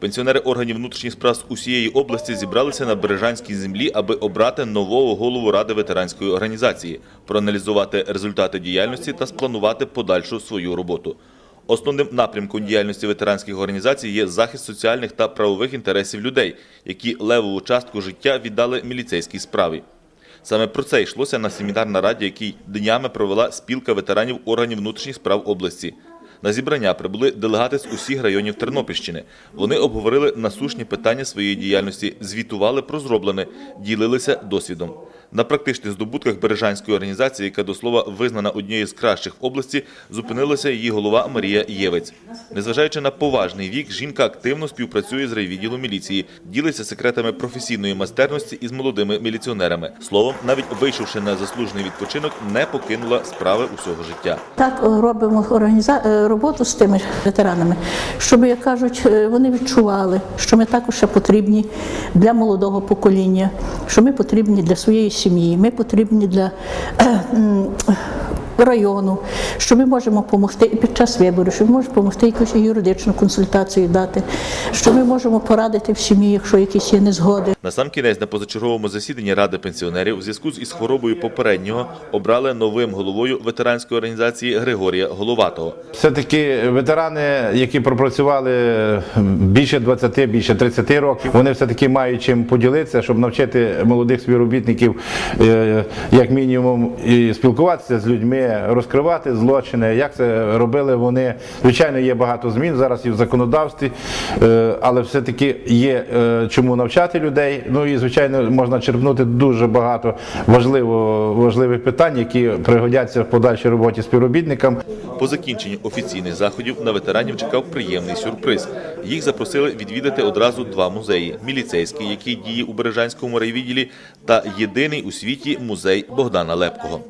Пенсіонери органів внутрішніх справ з усієї області зібралися на Бережанській землі, аби обрати нового голову ради ветеранської організації, проаналізувати результати діяльності та спланувати подальшу свою роботу. Основним напрямком діяльності ветеранських організацій є захист соціальних та правових інтересів людей, які левову частку життя віддали міліцейській справі. Саме про це йшлося на семінар-нараді, який днями провела спілка ветеранів органів внутрішніх справ області. На зібрання прибули делегати з усіх районів Тернопільщини. Вони обговорили насущні питання своєї діяльності, звітували про зроблене, ділилися досвідом. На практичних здобутках Бережанської організації, яка до слова визнана однією з кращих в області, зупинилася її голова Марія Євець. Незважаючи на поважний вік, жінка активно співпрацює з райвідділом міліції, ділиться секретами професійної майстерності із молодими міліціонерами. Словом, навіть вийшовши на заслужений відпочинок, не покинула справи усього життя. Так е, робимо організа... е, роботу з тими ветеранами, щоб, як кажуть, е, вони відчували, що ми також потрібні для молодого покоління, що ми потрібні для своєї сім'ї, ми потрібні для е, району, що ми можемо допомогти і під час виборів, що ми можемо допомогти якусь юридичну консультацію дати, що ми можемо порадити в сім'ї, якщо якісь є незгоди. Насамкінець на позачерговому засіданні Ради пенсіонерів у зв'язку з із хворобою попереднього обрали новим головою ветеранської організації Григорія Головатого. Все-таки ветерани, які пропрацювали більше 20, більше 30 років, вони все-таки мають чим поділитися, щоб навчити молодих співробітників, е, як мінімум, і спілкуватися з людьми, розкривати злочини. Як це робили вони? Звичайно, є багато змін зараз і в законодавстві, е, але все-таки є е, чому навчати людей. Ну і звичайно, можна черпнути дуже багато важливо, важливих питань, які пригодяться в подальшій роботі співробітникам. По закінченні офіційних заходів на ветеранів чекав приємний сюрприз. Їх запросили відвідати одразу два музеї: міліцейський, який діє у Бережанському райвідділі, та єдиний у світі музей Богдана Лепкого.